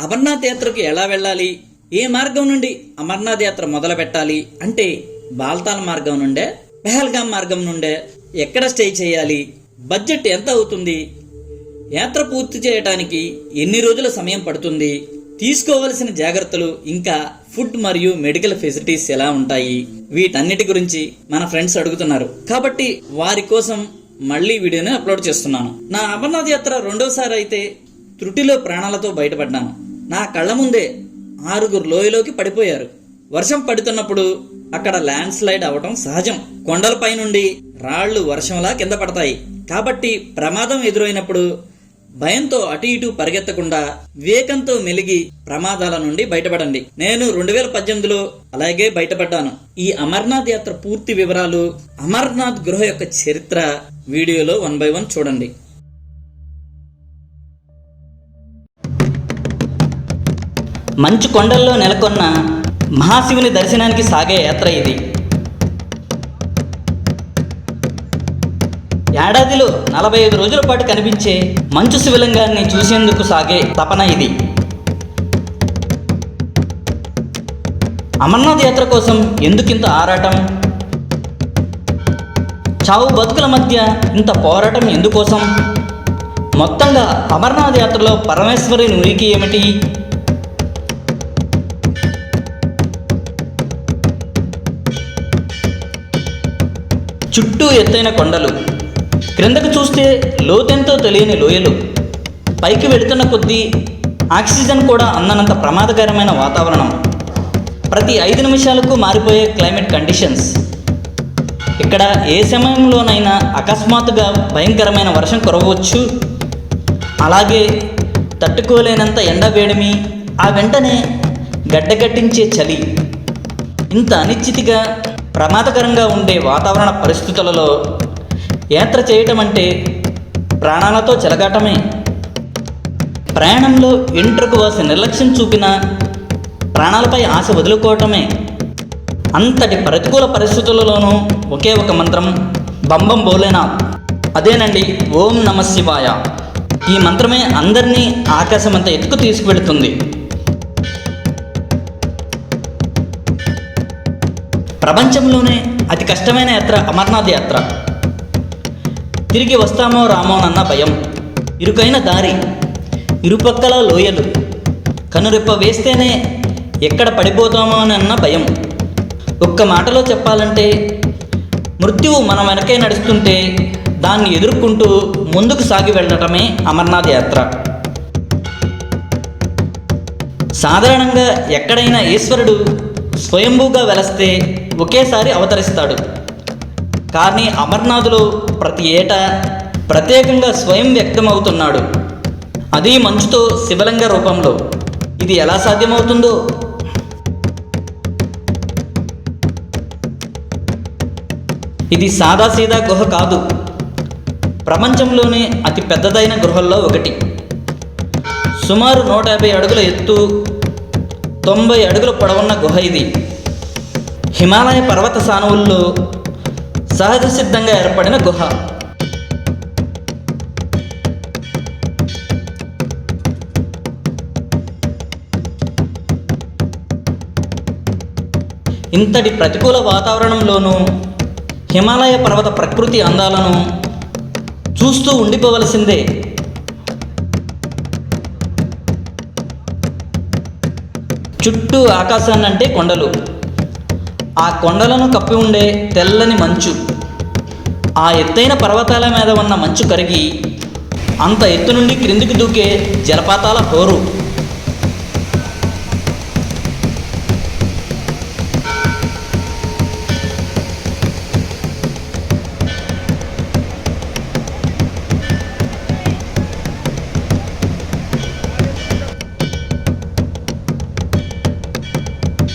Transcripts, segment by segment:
అమర్నాథ్ యాత్రకు ఎలా వెళ్ళాలి? ఏ మార్గం నుండి అమర్నాథ్ యాత్ర మొదలు పెట్టాలి? అంటే బాల్తాల్ మార్గం నుండే పెహల్గాం మార్గం నుండే ఎక్కడ స్టే చేయాలి? బడ్జెట్ ఎంత అవుతుంది? యాత్ర పూర్తి చేయడానికి ఎన్ని రోజుల సమయం పడుతుంది? తీసుకోవలసిన జాగ్రత్తలు ఇంకా ఫుడ్ మరియు మెడికల్ ఫెసిలిటీస్ ఎలా ఉంటాయి? వీటన్నిటి గురించి మన ఫ్రెండ్స్ అడుగుతున్నారు. కాబట్టి వారి కోసం మళ్ళీ వీడియోని అప్లోడ్ చేస్తున్నాను. నా అమర్నాథ్ యాత్ర రెండోసారి అయితే త్రుటిలో ప్రాణాలతో బయటపడ్డాను. నా కళ్ళ ముందే ఆరుగురు లోయలోకి పడిపోయారు. వర్షం పడుతున్నప్పుడు అక్కడ ల్యాండ్ స్లైడ్ అవటం సహజం. కొండలపై నుండి రాళ్ళు వర్షంలా కింద పడతాయి. కాబట్టి ప్రమాదం ఎదురైనప్పుడు భయంతో అటు ఇటు పరిగెత్తకుండా వివేకంతో మెలిగి ప్రమాదాల నుండి బయటపడండి. నేను రెండు వేల పద్దెనిమిదిలో అలాగే బయటపడ్డాను. ఈ అమర్నాథ్ యాత్ర పూర్తి వివరాలు అమర్నాథ్ గృహ యొక్క చరిత్ర వీడియోలో వన్ బై వన్ చూడండి. మంచు కొండల్లో నెలకొన్న మహాశివుని దర్శనానికి సాగే యాత్ర ఇది. ఏడాదిలో నలభై ఐదు రోజుల పాటు కనిపించే మంచు శివలింగాన్ని చూసేందుకు సాగే తపన ఇది. అమర్నాథ్ యాత్ర కోసం ఎందుకింత ఆరాటం? చావు బతుకుల మధ్య ఇంత పోరాటం ఎందుకోసం? మొత్తంగా అమర్నాథ్ యాత్రలో పరమేశ్వరి ఉనికి ఏమిటి? చుట్టూ ఎత్తైన కొండలు. క్రిందకు చూస్తే లోతెంతో తెలియని లోయలు. పైకి వెళుతున్న కొద్దీ ఆక్సిజన్ కూడా అందనంత ప్రమాదకరమైన వాతావరణం. ప్రతి ఐదు నిమిషాలకు మారిపోయే క్లైమేట్ కండిషన్స్. ఇక్కడ ఏ సమయంలోనైనా అకస్మాత్తుగా భయంకరమైన వర్షం కురవచ్చు. అలాగే తట్టుకోలేనంత ఎండ వేడిమి ఆ వెంటనే గడ్డగట్టించే చలి. ఇంత అనిశ్చితిగా ప్రమాదకరంగా ఉండే వాతావరణ పరిస్థితులలో యాత్ర చేయటం అంటే ప్రాణాలతో చెలగాటమే. ప్రయాణంలో ఇంటర్కు వాసి నిర్లక్ష్యం చూపిన ప్రాణాలపై ఆశ వదులుకోవటమే. అంతటి ప్రతికూల పరిస్థితులలోనూ ఒకే ఒక మంత్రం బంబం బోలేనా? అదేనండి ఓం నమ శివాయ. ఈ మంత్రమే అందరినీ ఆకాశమంత ఎత్తుకు తీసుకువెళుతుంది. ప్రపంచంలోనే అతి కష్టమైన యాత్ర అమర్నాథ్ యాత్ర. తిరిగి వస్తామో రామోనన్న భయం. ఇరుకైన దారి ఇరుపక్కల లోయలు. కనురెప్ప వేస్తేనే ఎక్కడ పడిపోతామోనన్న భయం. ఒక్క మాటలో చెప్పాలంటే మృత్యువు మన వెనకే నడుస్తుంటే దాన్ని ఎదుర్కొంటూ ముందుకు సాగి వెళ్ళటమే అమర్నాథ్ యాత్ర. సాధారణంగా ఎక్కడైనా ఈశ్వరుడు స్వయంభూగా వెలస్తే ఒకేసారి అవతరిస్తాడు. కానీ అమర్నాథులు ప్రతి ఏటా ప్రత్యేకంగా స్వయం వ్యక్తమవుతున్నాడు. అది మంచుతో శివలింగ రూపంలో. ఇది ఎలా సాధ్యమవుతుందో? ఇది సాదాసీదా గుహ కాదు. ప్రపంచంలోనే అతి పెద్దదైన గుహల్లో ఒకటి. సుమారు నూట యాభై అడుగుల ఎత్తు తొంభై అడుగుల పొడవున్న గుహ ఇది. హిమాలయ పర్వత సానువుల్లో సహజ సిద్ధంగా ఏర్పడిన గుహ. ఇంతటి ప్రతికూల వాతావరణంలోనూ హిమాలయ పర్వత ప్రకృతి అందాలను చూస్తూ ఉండిపోవలసిందే. చుట్టూ ఆకాశాన్నంటే కొండలు. ఆ కొండలను కప్పి ఉండే తెల్లని మంచు. ఆ ఎత్తైన పర్వతాల మీద ఉన్న మంచు కరిగి అంత ఎత్తు నుండి క్రిందికి దూకే జలపాతాల హోరు.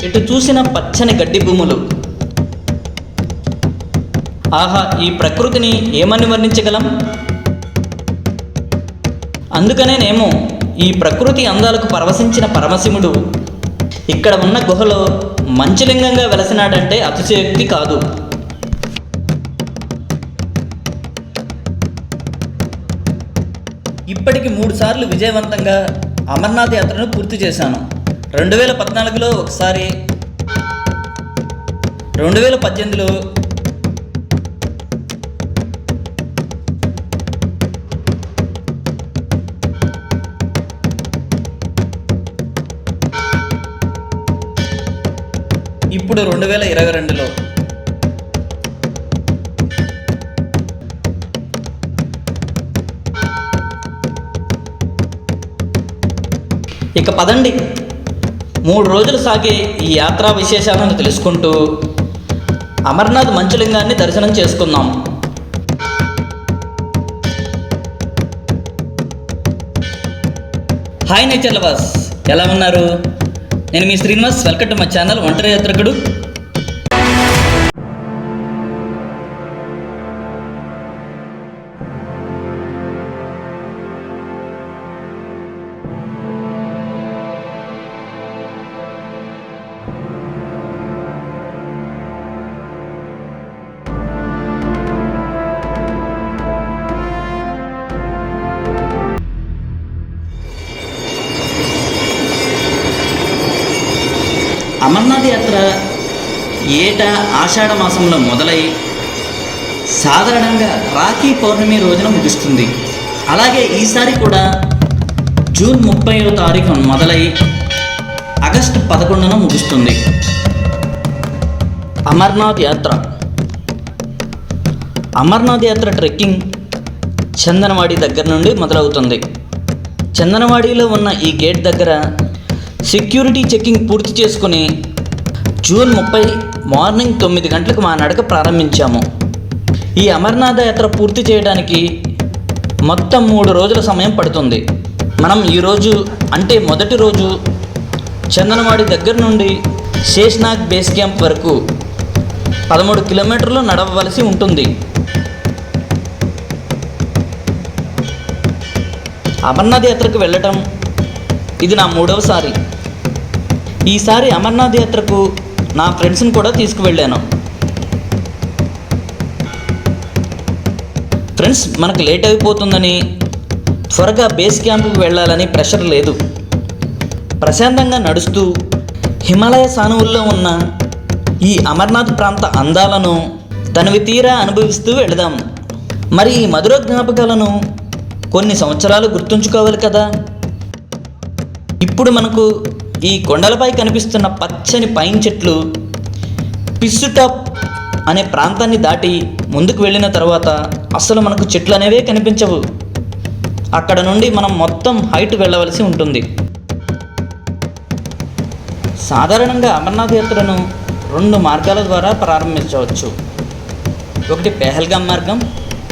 ఎటు చూసిన పచ్చని గడ్డి భూములు. ఆహా ఈ ప్రకృతిని ఏమని వర్ణించగలం? అందుకనేనేమో ఈ ప్రకృతి అందాలకు పరవశించిన పరమశివుడు. ఇక్కడ ఉన్న గుహలో మంచిలింగంగా వెలసినాడంటే అతిశయోక్తి కాదు. ఇప్పటికి మూడు సార్లు విజయవంతంగా అమర్నాథ్ యాత్రను పూర్తి చేశాను. రెండు వేల పద్నాలుగులో ఒకసారి రెండు వేల పద్దెనిమిదిలో ఇప్పుడు రెండు వేల ఇరవై రెండులో ఇక పదండి. మూడు రోజులు సాగే ఈ యాత్రా విశేషాలను తెలుసుకుంటూ అమర్నాథ్ మంచులింగాన్ని దర్శనం చేసుకుందాం. హాయ్ నేచర్ లవర్స్ ఎలా ఉన్నారు? నేను మీ శ్రీనివాస్. వెల్కమ్ టు మా ఛానల్ ఒంటరి యాత్రకుడు. అమర్నాథ్ యాత్ర ఏటా ఆషాఢ మాసంలో మొదలై సాధారణంగా రాఖీ పౌర్ణమి రోజున ముగుస్తుంది. అలాగే ఈసారి కూడా జూన్ ముప్పైవ తారీఖు మొదలై ఆగస్టు పదకొండున ముగుస్తుంది. అమర్నాథ్ యాత్ర. అమర్నాథ్ యాత్ర ట్రెక్కింగ్ చందనవాడి దగ్గర నుండి మొదలవుతుంది. చందనవాడిలో ఉన్న ఈ గేట్ దగ్గర సెక్యూరిటీ చెకింగ్ పూర్తి చేసుకుని జూన్ ముప్పై మార్నింగ్ తొమ్మిది గంటలకు మా నడక ప్రారంభించాము. ఈ అమర్నాథ యాత్ర పూర్తి చేయడానికి మొత్తం మూడు రోజుల సమయం పడుతుంది. మనం ఈరోజు అంటే మొదటి రోజు చందనవాడి దగ్గర నుండి శేష్నాగ్ బేస్ క్యాంప్ వరకు పదమూడు కిలోమీటర్లు నడవవలసి ఉంటుంది. అమర్నాథ్ యాత్రకు వెళ్ళటం ఇది నా మూడవసారి ఈసారి అమర్నాథ్ యాత్రకు నా ఫ్రెండ్స్ని కూడా తీసుకువెళ్ళాను. ఫ్రెండ్స్ మనకు లేట్ అయిపోతుందని త్వరగా బేస్ క్యాంపుకు వెళ్ళాలని ప్రెషర్ లేదు. ప్రశాంతంగా నడుస్తూ హిమాలయ సానువుల్లో ఉన్న ఈ అమర్నాథ్ ప్రాంత అందాలను తనవి తీరా అనుభవిస్తూ వెళదాం. మరి ఈ మధుర జ్ఞాపకాలను కొన్ని సంవత్సరాలు గుర్తుంచుకోవాలి కదా? ఇప్పుడు మనకు ఈ కొండలపై కనిపిస్తున్న పచ్చని పైన్ చెట్లు పిస్సుటాప్ అనే ప్రాంతాన్ని దాటి ముందుకు వెళ్ళిన తర్వాత అసలు మనకు చెట్లు అనేవే కనిపించవు. అక్కడ నుండి మనం మొత్తం హైట్ వెళ్ళవలసి ఉంటుంది. సాధారణంగా అమర్నాథ్ యాత్రను రెండు మార్గాల ద్వారా ప్రారంభించవచ్చు. ఒకటి పెహల్గాం మార్గం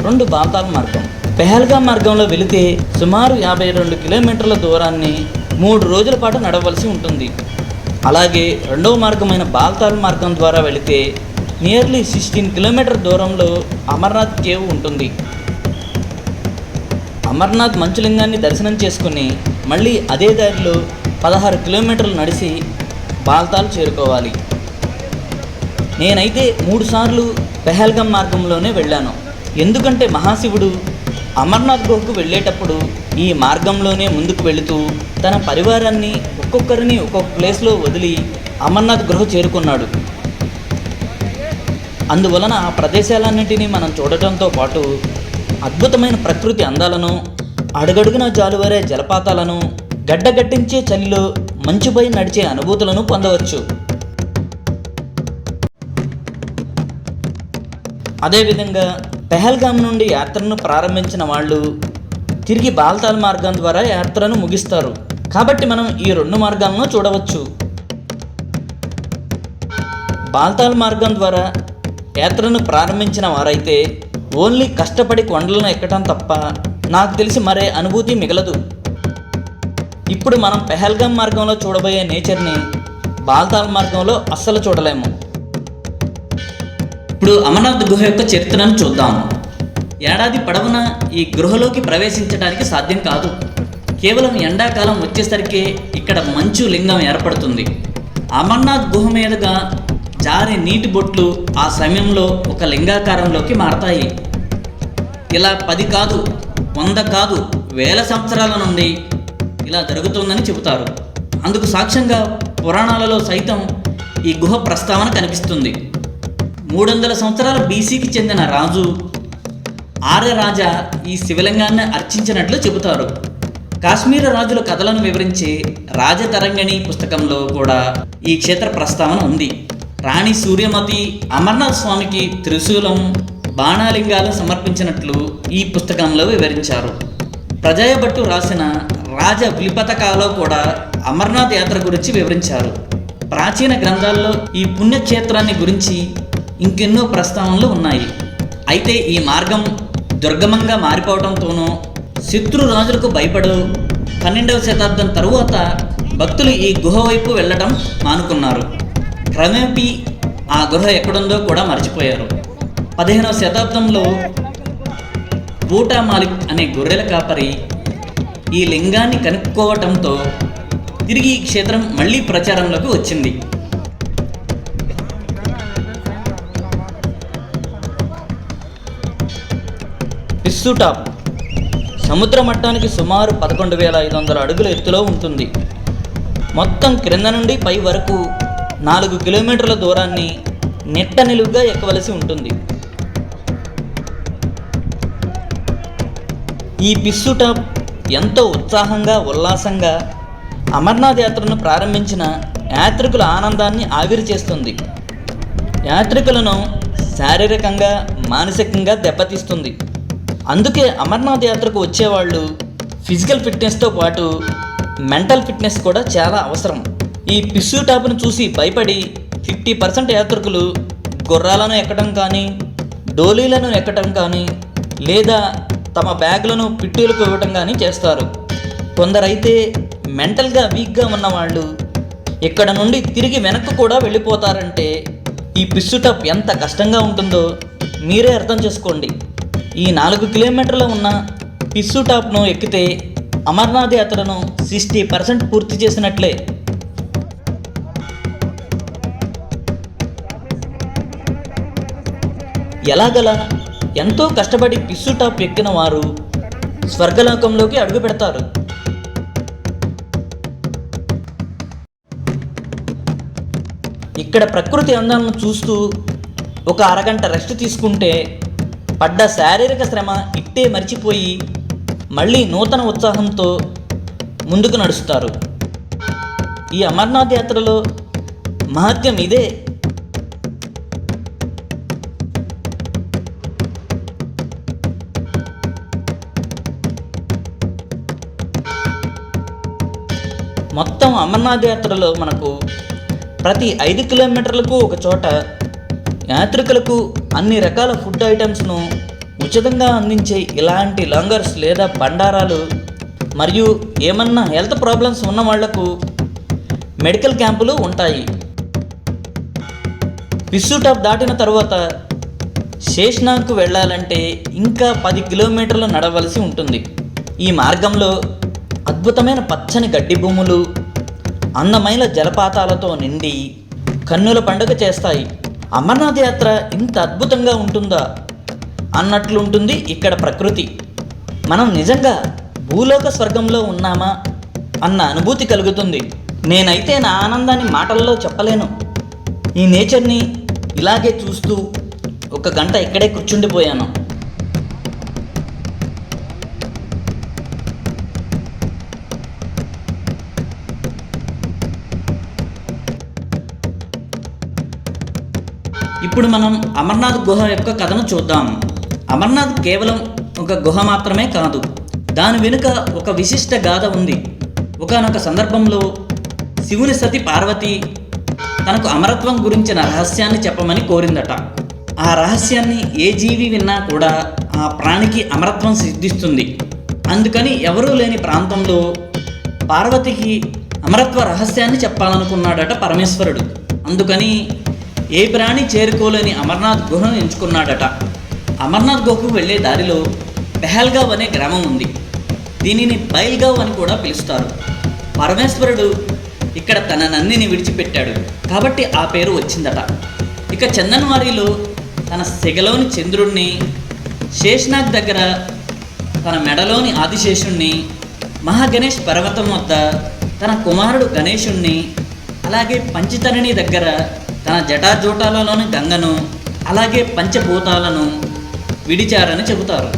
రెండు బాల్తాల్ మార్గం. పెహల్గాం మార్గంలో వెళితే సుమారు యాభై రెండు కిలోమీటర్ల దూరాన్ని మూడు రోజుల పాటు నడవలసి ఉంటుంది. అలాగే రెండవ మార్గమైన బాల్తాల్ మార్గం ద్వారా వెళితే నియర్లీ సిక్స్టీన్ కిలోమీటర్ దూరంలో అమర్నాథ్ కేవ్ ఉంటుంది. అమర్నాథ్ మంచులింగాన్ని దర్శనం చేసుకుని మళ్ళీ అదే దారిలో పదహారు కిలోమీటర్లు నడిచి బాల్తాల్ చేరుకోవాలి. నేనైతే మూడుసార్లు పెహల్గం మార్గంలోనే వెళ్ళాను. ఎందుకంటే మహాశివుడు అమర్నాథ్ గుహకు వెళ్ళేటప్పుడు ఈ మార్గంలోనే ముందుకు వెళుతూ తన పరివారాన్ని ఒక్కొక్కరిని ఒక్కొక్క ప్లేస్లో వదిలి అమర్నాథ్ గృహ చేరుకున్నాడు. అందువలన ఆ ప్రదేశాలన్నింటినీ మనం చూడటంతో పాటు అద్భుతమైన ప్రకృతి అందాలను అడుగడుగున జాలువారే జలపాతాలను గడ్డగట్టించే చలిలో మంచుపై నడిచే అనుభూతులను పొందవచ్చు. అదేవిధంగా పెహల్గామ్ నుండి యాత్రను ప్రారంభించిన వాళ్ళు తిరిగి బాల్తాల్ మార్గం ద్వారా యాత్రను ముగిస్తారు. కాబట్టి మనం ఈ రెండు మార్గాలను చూడవచ్చు. బాల్తాల్ మార్గం ద్వారా యాత్రను ప్రారంభించిన వారైతే ఓన్లీ కష్టపడి కొండలను ఎక్కటం తప్ప నాకు తెలిసి మరే అనుభూతి మిగలదు. ఇప్పుడు మనం పెహల్గాం మార్గంలో చూడబోయే నేచర్ని బాల్తాల్ మార్గంలో అస్సలు చూడలేము. ఇప్పుడు అమర్నాథ్ గుహ యొక్క చరిత్రను చూద్దాం. ఏడాది పొడవునా ఈ గృహలోకి ప్రవేశించడానికి సాధ్యం కాదు. కేవలం ఎండాకాలం వచ్చేసరికి ఇక్కడ మంచు లింగం ఏర్పడుతుంది. అమర్నాథ్ గుహ మీదుగా జారే నీటి బొట్లు ఆ సమయంలో ఒక లింగాకారంలోకి మారతాయి. ఇలా పది కాదు వంద కాదు వేల సంవత్సరాల నుండి ఇలా జరుగుతుందని చెబుతారు. అందుకు సాక్ష్యంగా పురాణాలలో సైతం ఈ గుహ ప్రస్తావన కనిపిస్తుంది. మూడు వందల సంవత్సరాల బీసీకి చెందిన రాజు ఆర్యరాజా ఈ శివలింగాన్ని అర్చించినట్లు చెబుతారు. కాశ్మీర రాజుల కథలను వివరించే రాజతరంగిణి పుస్తకంలో కూడా ఈ క్షేత్ర ప్రస్తావన ఉంది. రాణి సూర్యమతి అమర్నాథ్ స్వామికి త్రిశూలం బాణాలింగాలు సమర్పించినట్లు ఈ పుస్తకంలో వివరించారు. ప్రజాయభట్టు రాసిన రాజ విలిపతకాలో కూడా అమర్నాథ్ యాత్ర గురించి వివరించారు. ప్రాచీన గ్రంథాల్లో ఈ పుణ్యక్షేత్రాన్ని గురించి ఇంకెన్నో ప్రస్తావనలు ఉన్నాయి. అయితే ఈ మార్గం దుర్గమంగా మారిపోవడంతోనూ శత్రు రాజులకు భయపడు పన్నెండవ శతాబ్దం తరువాత భక్తులు ఈ గుహ వైపు వెళ్ళటం మానుకున్నారు. క్రమేపీ ఆ గుహ ఎక్కడుందో కూడా మర్చిపోయారు. పదిహేనవ శతాబ్దంలో బూటా మాలిక్ అనే గొర్రెల కాపరి ఈ లింగాన్ని కనుక్కోవటంతో తిరిగి ఈ క్షేత్రం మళ్ళీ ప్రచారంలోకి వచ్చింది. పిస్సుటాప్ సముద్ర మట్టానికి సుమారు పదకొండు వేల ఐదు వందల అడుగుల ఎత్తులో ఉంటుంది. మొత్తం క్రింద నుండి పై వరకు నాలుగు కిలోమీటర్ల దూరాన్ని నెట్ట నిలువుగా ఎక్కవలసి ఉంటుంది. ఈ పిస్సు టాప్ ఎంతో ఉత్సాహంగా ఉల్లాసంగా అమర్నాథ్ యాత్రను ప్రారంభించిన యాత్రికుల ఆనందాన్ని ఆవిరి చేస్తుంది. యాత్రికులను శారీరకంగా మానసికంగా దెబ్బతీస్తుంది. అందుకే అమర్నాథ్ యాత్రకు వచ్చేవాళ్ళు ఫిజికల్ ఫిట్నెస్తో పాటు మెంటల్ ఫిట్నెస్ కూడా చాలా అవసరం. ఈ పిస్సు టాప్ను చూసి భయపడి ఫిఫ్టీ పర్సెంట్ యాత్రికులు గుర్రాలను ఎక్కడం కానీ డోలీలను ఎక్కడం కానీ లేదా తమ బ్యాగులను పిట్టూలకు ఇవ్వటం కానీ చేస్తారు. కొందరైతే మెంటల్గా వీక్గా ఉన్నవాళ్ళు ఇక్కడ నుండి తిరిగి వెనక్కు కూడా వెళ్ళిపోతారంటే ఈ పిస్సు టాప్ ఎంత కష్టంగా ఉంటుందో మీరే అర్థం చేసుకోండి. ఈ నాలుగు కిలోమీటర్ల ఉన్న పిస్సు టాప్ను ఎక్కితే అమర్నాథ్ యాత్రను సిక్స్టీ పర్సెంట్ పూర్తి చేసినట్లే. ఎలాగలా? ఎంతో కష్టపడి పిస్సు టాప్ ఎక్కిన వారు స్వర్గలోకంలోకి అడుగు పెడతారు. ఇక్కడ ప్రకృతి అందాలను చూస్తూ ఒక అరగంట రెస్ట్ తీసుకుంటే పడ్డ శారీరక శ్రమ ఇట్టే మర్చిపోయి మళ్ళీ నూతన ఉత్సాహంతో ముందుకు నడుస్తారు. ఈ అమర్నాథ్ యాత్రలో మహత్యం ఇదే. మొత్తం అమర్నాథ్ యాత్రలో మనకు ప్రతి ఐదు కిలోమీటర్లకు ఒక చోట యాత్రికులకు అన్ని రకాల ఫుడ్ ఐటమ్స్ను ఉచితంగా అందించే ఇలాంటి లంగర్స్ లేదా బండారాలు మరియు ఏమన్నా హెల్త్ ప్రాబ్లమ్స్ ఉన్న వాళ్ళకు మెడికల్ క్యాంపులు ఉంటాయి. పిస్సుటాప్ దాటిన తర్వాత శేష్నాగ్కు వెళ్ళాలంటే ఇంకా పది కిలోమీటర్లు నడవలసి ఉంటుంది. ఈ మార్గంలో అద్భుతమైన పచ్చని గడ్డి భూములు అందమైన జలపాతాలతో నిండి కన్నుల పండుగ చేస్తాయి. అమర్నాథ్ యాత్ర ఇంత అద్భుతంగా ఉంటుందా? అన్నట్లుంటుంది ఇక్కడ ప్రకృతి. మనం నిజంగా భూలోక స్వర్గంలో ఉన్నామా? అన్న అనుభూతి కలుగుతుంది. నేనైతే నా ఆనందాన్ని మాటల్లో చెప్పలేను. ఈ నేచర్ని ఇలాగే చూస్తూ ఒక గంట ఇక్కడే కూర్చుండిపోయాను. ఇప్పుడు మనం అమర్నాథ్ గుహ యొక్క కథను చూద్దాం. అమర్నాథ్ కేవలం ఒక గుహ మాత్రమే కాదు దాని వెనుక ఒక విశిష్ట గాథ ఉంది. ఒకానొక సందర్భంలో శివుని సతి పార్వతి తనకు అమరత్వం గురించిన రహస్యాన్ని చెప్పమని కోరిందట. ఆ రహస్యాన్ని ఏ జీవి విన్నా కూడా ఆ ప్రాణికి అమరత్వం సిద్ధిస్తుంది. అందుకని ఎవరూ లేని ప్రాంతంలో పార్వతికి అమరత్వ రహస్యాన్ని చెప్పాలనుకున్నాడట పరమేశ్వరుడు. అందుకని ఏ ప్రాణి చేరుకోలేని అమర్నాథ్ గుహను ఎంచుకున్నాడట. అమర్నాథ్ గుహకు వెళ్ళే దారిలో పెహల్గావ్ అనే గ్రామం ఉంది. దీనిని బైల్గావ్ అని కూడా పిలుస్తారు. పరమేశ్వరుడు ఇక్కడ తన నందిని విడిచిపెట్టాడు. కాబట్టి ఆ పేరు వచ్చిందట. ఇక చందన్వారిలో తన సెగలోని చంద్రుణ్ణి శేషనాగ్ దగ్గర తన మెడలోని ఆదిశేషుణ్ణి మహాగణేష్ పర్వతం వద్ద తన కుమారుడు గణేశుణ్ణి అలాగే పంచతరణి దగ్గర తన జటాజూటాలలోని గంగను అలాగే పంచభూతాలను విడిచారని చెబుతారు.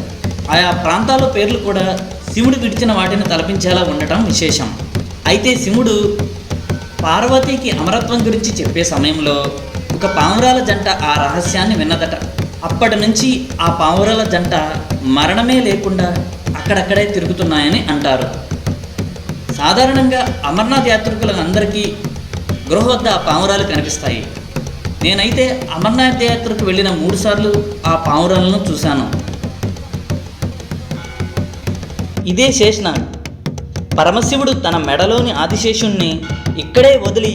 ఆయా ప్రాంతాల పేర్లు కూడా శివుడు విడిచిన వాటిని తలపించేలా ఉండటం విశేషం. అయితే శివుడు పార్వతీకి అమరత్వం గురించి చెప్పే సమయంలో ఒక పావురాల జంట ఆ రహస్యాన్ని విన్నదట. అప్పటి నుంచి ఆ పావురాల జంట మరణమే లేకుండా అక్కడక్కడే తిరుగుతున్నాయని అంటారు. సాధారణంగా అమర్నాథ్ యాత్రికులందరికీ గృహ వద్ద ఆ పావురాలు కనిపిస్తాయి. నేనైతే అమర్నాథ్ యాత్రకు వెళ్ళిన మూడుసార్లు ఆ పావురాలను చూశాను. ఇదే శేషనాగ్ పరమశివుడు తన మెడలోని ఆదిశేషుణ్ణి ఇక్కడే వదిలి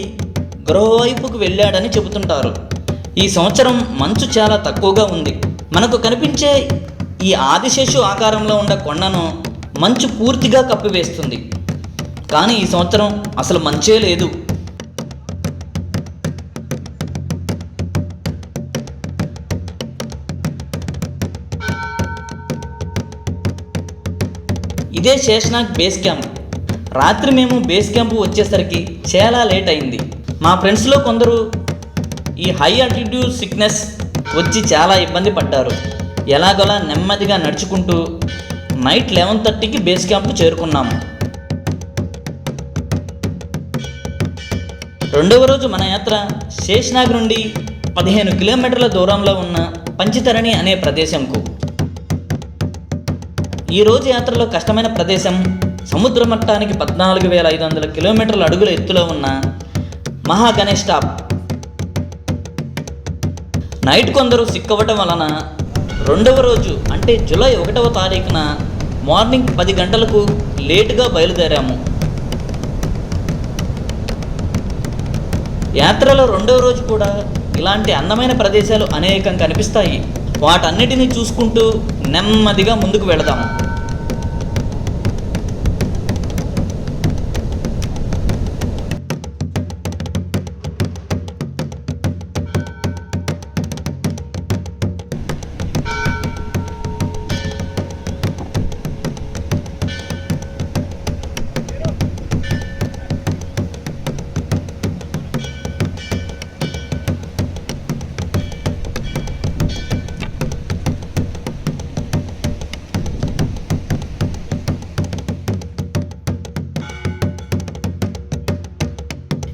గృహవైపుకు వెళ్ళాడని చెబుతుంటారు. ఈ సంవత్సరం మంచు చాలా తక్కువగా ఉంది. మనకు కనిపించే ఈ ఆదిశేషు ఆకారంలో ఉన్న కొండను మంచు పూర్తిగా కప్పివేస్తుంది. కానీ ఈ సంవత్సరం అసలు మంచే లేదు. ఇదే శేషనాగ్ బేస్ క్యాంప్. రాత్రి మేము బేస్ క్యాంప్ వచ్చేసరికి చాలా లేట్ అయింది. మా ఫ్రెండ్స్లో కొందరు ఈ హై ఆల్టిట్యూడ్ సిక్నెస్ వచ్చి చాలా ఇబ్బంది పడ్డారు. ఎలాగోలా నెమ్మదిగా నడుచుకుంటూ నైట్ లెవెన్ థర్టీకి బేస్ క్యాంప్ చేరుకున్నాము. రెండవ రోజు మన యాత్ర శేషనాగ్ నుండి పదిహేను కిలోమీటర్ల దూరంలో ఉన్న పంచితరణి అనే ప్రదేశంకు. ఈ రోజు యాత్రలో కష్టమైన ప్రదేశం సముద్ర మట్టానికి పద్నాలుగు వేల ఐదు వందల కిలోమీటర్ల అడుగుల ఎత్తులో ఉన్న మహాగణేష్ టాప్ నైట్ కొందరు సిక్కవటం వలన రెండవ రోజు అంటే జూలై ఒకటవ తారీఖున మార్నింగ్ పది గంటలకు లేటుగా బయలుదేరాము. యాత్రలో రెండవ రోజు కూడా ఇలాంటి అందమైన ప్రదేశాలు అనేకం కనిపిస్తాయి. వాటన్నిటిని చూసుకుంటూ నెమ్మదిగా ముందుకు వెళదాము.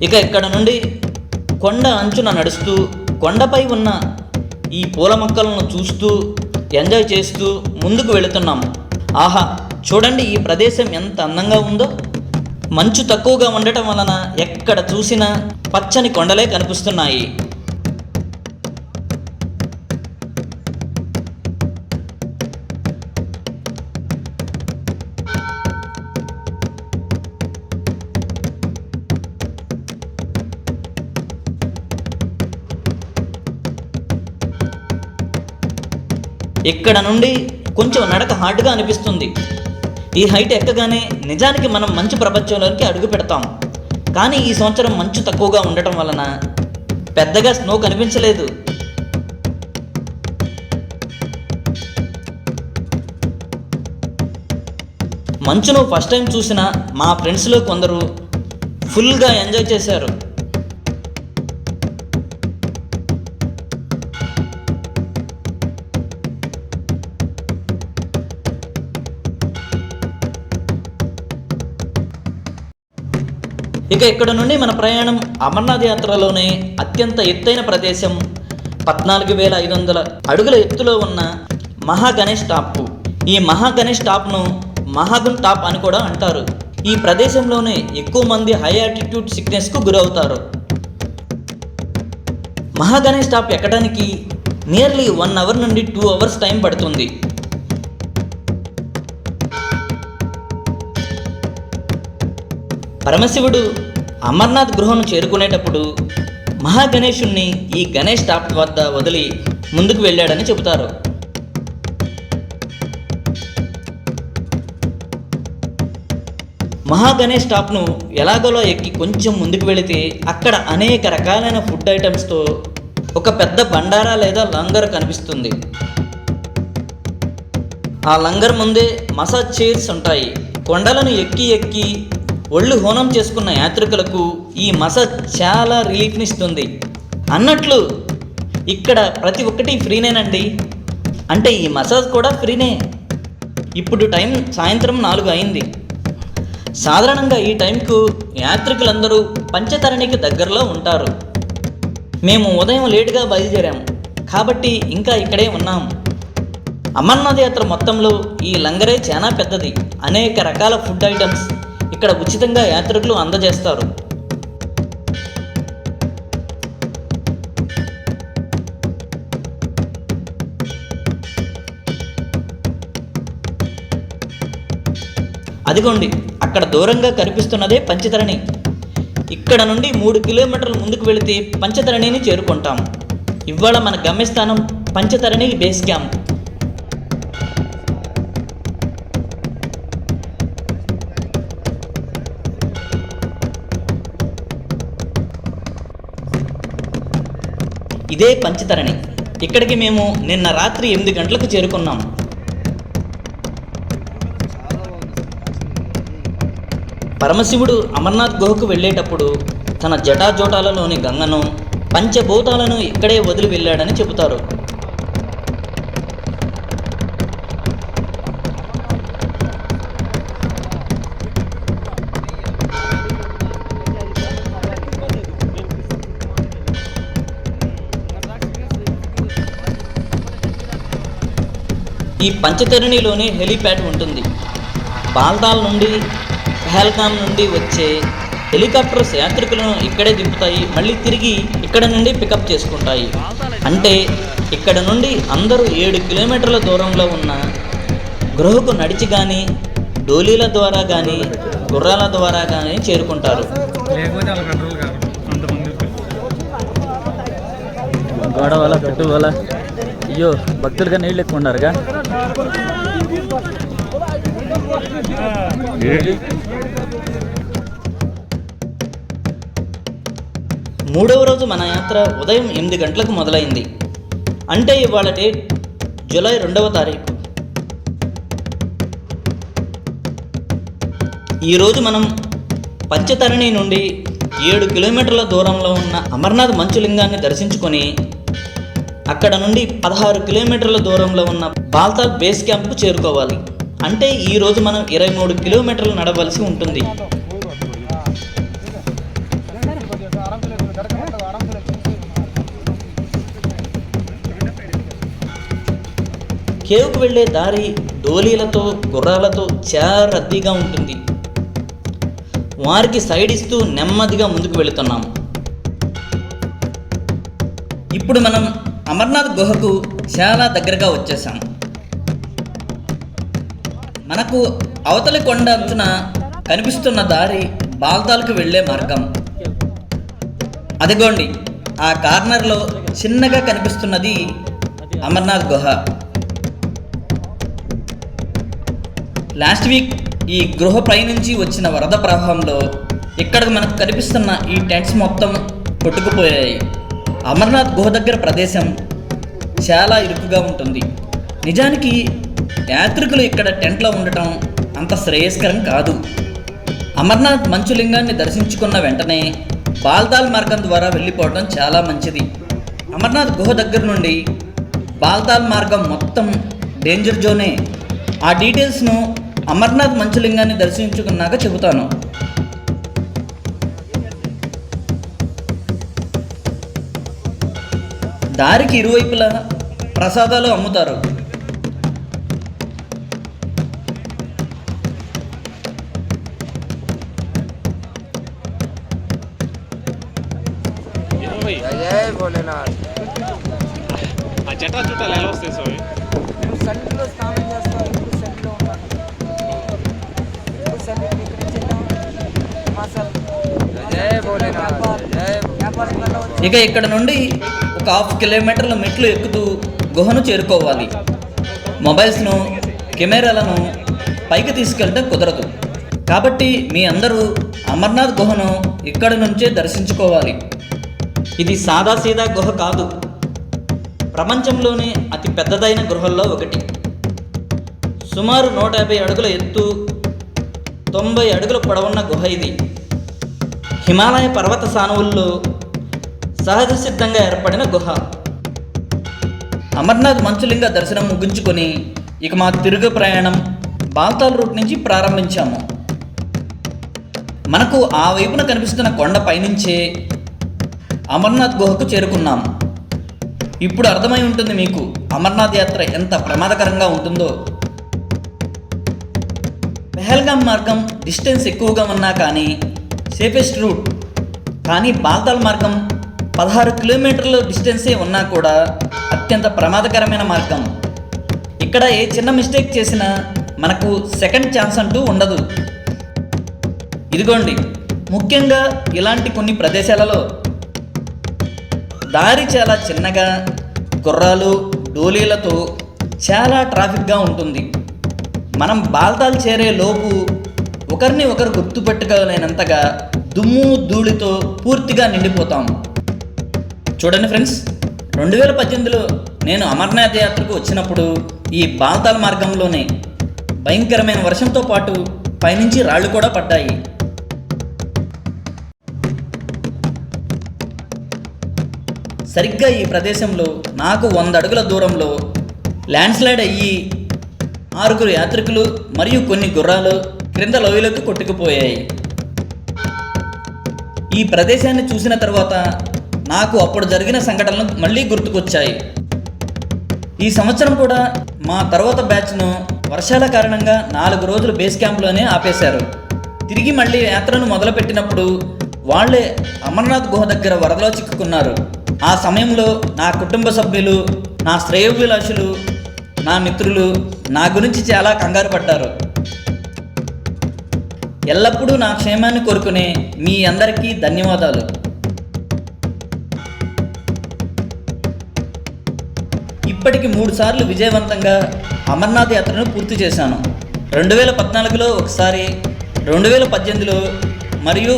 ఇక ఇక్కడ నుండి కొండ అంచున నడుస్తూ కొండపై ఉన్న ఈ పూల మొక్కలను చూస్తూ ఎంజాయ్ చేస్తూ ముందుకు వెళుతున్నాము ఆహా చూడండి ఈ ప్రదేశం ఎంత అందంగా ఉందో. మంచు తక్కువగా ఉండటం వలన ఎక్కడ చూసినా పచ్చని కొండలే కనిపిస్తున్నాయి. ఇక్కడ నుండి కొంచెం నడక హార్డ్గా అనిపిస్తుంది. ఈ హైట్ ఎక్కగానే నిజానికి మనం మంచు ప్రపంచంలోకి అడుగు పెడతాం. కానీ ఈ సంవత్సరం మంచు తక్కువగా ఉండటం వలన పెద్దగా స్నో కనిపించలేదు. మంచును ఫస్ట్ టైం చూసిన మా ఫ్రెండ్స్లో కొందరు ఫుల్గా ఎంజాయ్ చేశారు. ఇక ఇక్కడ నుండి మన ప్రయాణం అమర్నాథ్ యాత్రలోనే అత్యంత ఎత్తైన ప్రదేశం పద్నాలుగు వేల ఐదు వందల అడుగుల ఎత్తులో ఉన్న మహాగణేష్ టాప్. ఈ మహాగణేష్ టాప్ను మహాగున్ టాప్ అని కూడా అంటారు. ఈ ప్రదేశంలోనే ఎక్కువ మంది హై ఆటిట్యూడ్ సిక్నెస్కు గురవుతారు. మహాగణేష్ టాప్ ఎక్కడానికి నియర్లీ వన్ అవర్ నుండి టూ అవర్స్ టైం పడుతుంది. పరమశివుడు అమర్నాథ్ గృహను చేరుకునేటప్పుడు మహాగణేశుణ్ణి ఈ గణేష్ టాప్ వద్ద వదిలి ముందుకు వెళ్ళాడని చెబుతారు. మహాగణేష్ టాప్ను ఎలాగోలా ఎక్కి కొంచెం ముందుకు వెళితే అక్కడ అనేక రకాలైన ఫుడ్ ఐటమ్స్తో ఒక పెద్ద బండారా లేదా లంగర్ కనిపిస్తుంది. ఆ లంగర్ ముందే మసాజ్ చైర్స్ ఉంటాయి. కొండలను ఎక్కి ఎక్కి ఒళ్ళు హోనం చేసుకున్న యాత్రికులకు ఈ మసాజ్ చాలా రిలీఫ్నిస్తుంది. అన్నట్లు ఇక్కడ ప్రతి ఒక్కటి ఫ్రీనేనండి. అంటే ఈ మసాజ్ కూడా ఫ్రీనే. ఇప్పుడు టైం సాయంత్రం నాలుగు అయింది. సాధారణంగా ఈ టైంకు యాత్రికులందరూ పంచతరణికి దగ్గరలో ఉంటారు. మేము ఉదయం లేటుగా బయలుదేరాము కాబట్టి ఇంకా ఇక్కడే ఉన్నాం. అమర్నాథ్ యాత్ర మొత్తంలో ఈ లంగరే చాలా పెద్దది. అనేక రకాల ఫుడ్ ఐటమ్స్ ఇక్కడ ఉచితంగా యాత్రికులు అందజేస్తారు. అదిగోండి అక్కడ దూరంగా కనిపిస్తున్నదే పంచతరణి. ఇక్కడ నుండి మూడు కిలోమీటర్ల ముందుకు వెళితే పంచతరణిని చేరుకుంటాం. ఇవాళ మన గమ్యస్థానం పంచతరణి బేస్ క్యాంప్. ఇదే పంచతరణి. ఇక్కడికి మేము నిన్న రాత్రి ఎనిమిది గంటలకు చేరుకున్నాం. పరమశివుడు అమర్నాథ్ గుహకు వెళ్ళేటప్పుడు తన జటాజోటాలలోని గంగను పంచభూతాలను ఇక్కడే వదిలి వెళ్ళాడని చెబుతారు. ఈ పంచతరణిలోనే హెలీప్యాడ్ ఉంటుంది. బాల్తాల్ నుండి పహల్గామ్ నుండి వచ్చే హెలికాప్టర్స్ యాత్రికులను ఇక్కడే దింపుతాయి. మళ్ళీ తిరిగి ఇక్కడ నుండి పికప్ చేసుకుంటాయి. అంటే ఇక్కడ నుండి అందరూ ఏడు కిలోమీటర్ల దూరంలో ఉన్న గృహకు నడిచి కానీ డోలీల ద్వారా కానీ గుర్రాల ద్వారా కానీ చేరుకుంటారు. లేకపోతే వాళ్ళ కంట్రోల్ కాదు. అంతమంది గోడ వల్ల పెట్టు వల్ల అయ్యో భక్తులుగా నీళ్ళు ఎక్కువ ఉన్నారుగా. మూడవ రోజు మన యాత్ర ఉదయం ఎనిమిది గంటలకు మొదలైంది. అంటే ఇవాళ డేట్ జూలై రెండవ తారీఖు. ఈరోజు మనం పంచతరణి నుండి ఏడు కిలోమీటర్ల దూరంలో ఉన్న అమర్నాథ్ మంచులింగాన్ని దర్శించుకొని అక్కడ నుండి పదహారు కిలోమీటర్ల దూరంలో ఉన్న బాల్తాల్ బేస్ క్యాంప్కు చేరుకోవాలి. అంటే ఈరోజు మనం ఇరవై మూడు కిలోమీటర్లు నడవలసి ఉంటుంది. కేవ్కు వెళ్ళే దారి డోలీలతో గుర్రాలతో చాలా రద్దీగా ఉంటుంది. వారికి సైడ్ ఇస్తూ నెమ్మదిగా ముందుకు వెళుతున్నాము ఇప్పుడు మనం అమర్నాథ్ గుహకు చాలా దగ్గరగా వచ్చేసాం. మనకు అవతలి కొండ అంచున కనిపిస్తున్న దారి బాల్తాల్కు వెళ్ళే మార్గం. అదిగోండి ఆ కార్నర్లో చిన్నగా కనిపిస్తున్నది అమర్నాథ్ గుహ. లాస్ట్ వీక్ ఈ గృహ పైనుంచి వచ్చిన వరద ప్రవాహంలో ఇక్కడ మనకు కనిపిస్తున్న ఈ టెంట్స్ మొత్తం కొట్టుకుపోయాయి. అమర్నాథ్ గుహ దగ్గర ప్రదేశం చాలా ఇరుకుగా ఉంటుంది. నిజానికి యాత్రికులు ఇక్కడ టెంట్లో ఉండటం అంత శ్రేయస్కరం కాదు. అమర్నాథ్ మంచులింగాన్ని దర్శించుకున్న వెంటనే బాల్తాల్ మార్గం ద్వారా వెళ్ళిపోవడం చాలా మంచిది. అమర్నాథ్ గుహ దగ్గర నుండి బాల్తాల్ మార్గం మొత్తం డేంజర్ జోనే. ఆ డీటెయిల్స్ను అమర్నాథ్ మంచులింగాన్ని దర్శించుకున్నాక చెబుతాను. దారికి ఇరువైపులా ప్రసాదాలు అమ్ముతారు. జయ భోలేనాథ్ ఆ జటా చుట్టాలు ఎలా వస్తాయి స్వామి? నువ్వు సన్నిధిలో స్నానం ఇప్పుడు ఉన్నాను ఇప్పుడు ఇక్కడ ఇక ఇక్కడ నుండి ఒక హాఫ్ కిలోమీటర్ల మెట్లు ఎక్కుతూ గుహను చేరుకోవాలి. మొబైల్స్ను కెమెరాలను పైకి తీసుకెళ్ళడం కుదరదు. కాబట్టి మీ అందరూ అమర్నాథ్ గుహను ఇక్కడ నుంచే దర్శించుకోవాలి. ఇది సాదాసీదా గుహ కాదు. ప్రపంచంలోనే అతి పెద్దదైన గృహల్లో ఒకటి. సుమారు నూట యాభై అడుగుల ఎత్తు తొంభై అడుగుల పొడవున్న గుహ ఇది. హిమాలయ పర్వత సానువుల్లో సహజ సిద్ధంగా ఏర్పడిన గుహ. అమర్నాథ్ మంచులింగ దర్శనం ముగించుకొని ఇక మా తిరుగు ప్రయాణం బాల్తాల్ రూట్ నుంచి ప్రారంభించాము. మనకు ఆ వైపున కనిపిస్తున్న కొండ పైనుంచే అమర్నాథ్ గుహకు చేరుకున్నాం. ఇప్పుడు అర్థమై ఉంటుంది మీకు అమర్నాథ్ యాత్ర ఎంత ప్రమాదకరంగా ఉంటుందో. పెహల్గాం మార్గం డిస్టెన్స్ ఎక్కువగా ఉన్నా కానీ సేఫెస్ట్ రూట్. కానీ బాల్తాల్ మార్గం పదహారు కిలోమీటర్ల డిస్టెన్సే ఉన్నా కూడా అత్యంత ప్రమాదకరమైన మార్గం. ఇక్కడ ఏ చిన్న మిస్టేక్ చేసినా మనకు సెకండ్ ఛాన్స్ అంటూ ఉండదు. ఇదిగోండి ముఖ్యంగా ఇలాంటి కొన్ని ప్రదేశాలలో దారి చాలా చిన్నగా గుర్రాలు డోలీలతో చాలా ట్రాఫిక్గా ఉంటుంది. మనం బాల్తాలు చేరే లోపు ఒకరిని ఒకరు గుర్తుపెట్టుకోలేనంతగా దుమ్ము ధూళితో పూర్తిగా నిండిపోతాం. చూడండి ఫ్రెండ్స్ రెండు వేల పద్దెనిమిదిలో నేను అమర్నాథ్ యాత్రకు వచ్చినప్పుడు ఈ బాల్తాల్ మార్గంలోనే భయంకరమైన వర్షంతో పాటు పైనుంచి రాళ్ళు కూడా పడ్డాయి. సరిగ్గా ఈ ప్రదేశంలో నాకు వంద అడుగుల దూరంలో ల్యాండ్స్లైడ్ అయ్యి ఆరుగురు యాత్రికులు మరియు కొన్ని గుర్రాలు క్రింద లోయలోకి కొట్టుకుపోయాయి. ఈ ప్రదేశాన్ని చూసిన తర్వాత నాకు అప్పుడు జరిగిన సంఘటనలు మళ్ళీ గుర్తుకొచ్చాయి. ఈ సంవత్సరం కూడా మా తర్వాత బ్యాచ్ను వర్షాల కారణంగా నాలుగు రోజులు బేస్ క్యాంప్లోనే ఆపేశారు. తిరిగి మళ్ళీ యాత్రను మొదలుపెట్టినప్పుడు వాళ్ళే అమర్నాథ్ గుహ దగ్గర వరదలో చిక్కుకున్నారు. ఆ సమయంలో నా కుటుంబ సభ్యులు నా శ్రేయోభిలాషులు నా మిత్రులు నా గురించి చాలా కంగారు పడ్డారు. ఎల్లప్పుడూ నా క్షేమాన్ని కోరుకునే మీ అందరికీ ధన్యవాదాలు. ఇప్పటికి మూడు సార్లు విజయవంతంగా అమర్నాథ్ యాత్రను పూర్తి చేశాను. రెండు వేల పద్నాలుగులో ఒకసారి రెండు వేల పద్దెనిమిదిలో మరియు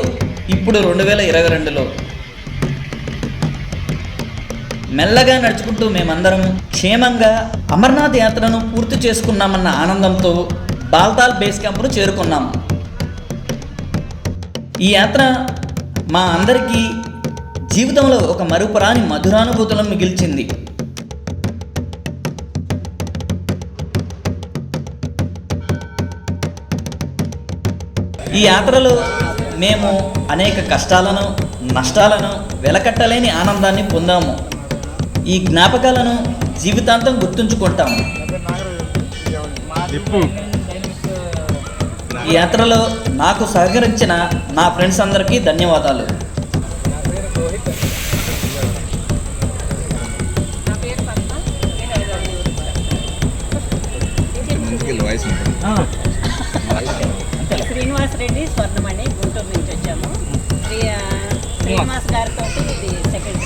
ఇప్పుడు రెండు వేల ఇరవై రెండులో. మెల్లగా నడుచుకుంటూ మేమందరం క్షేమంగా అమర్నాథ్ యాత్రను పూర్తి చేసుకున్నామన్న ఆనందంతో బాల్తాల్ బేస్ క్యాంప్ను చేరుకున్నాం. ఈ యాత్ర మా అందరికీ జీవితంలో ఒక మరుపురాని మధురానుభూతులను మిగిల్చింది. ఈ యాత్రలో మేము అనేక కష్టాలను నష్టాలను వెలకట్టలేని ఆనందాన్ని పొందాము. ఈ జ్ఞాపకాలను జీవితాంతం గుర్తుంచుకుంటాము. ఈ యాత్రలో నాకు సహకరించిన నా ఫ్రెండ్స్ అందరికీ ధన్యవాదాలు. శ్రీనివాస్ రెడ్డి స్వర్ణమణి గుంటూరు నుంచి వచ్చాము. శ్రీ శ్రీనివాస్ గారితో ఇది సెకండ్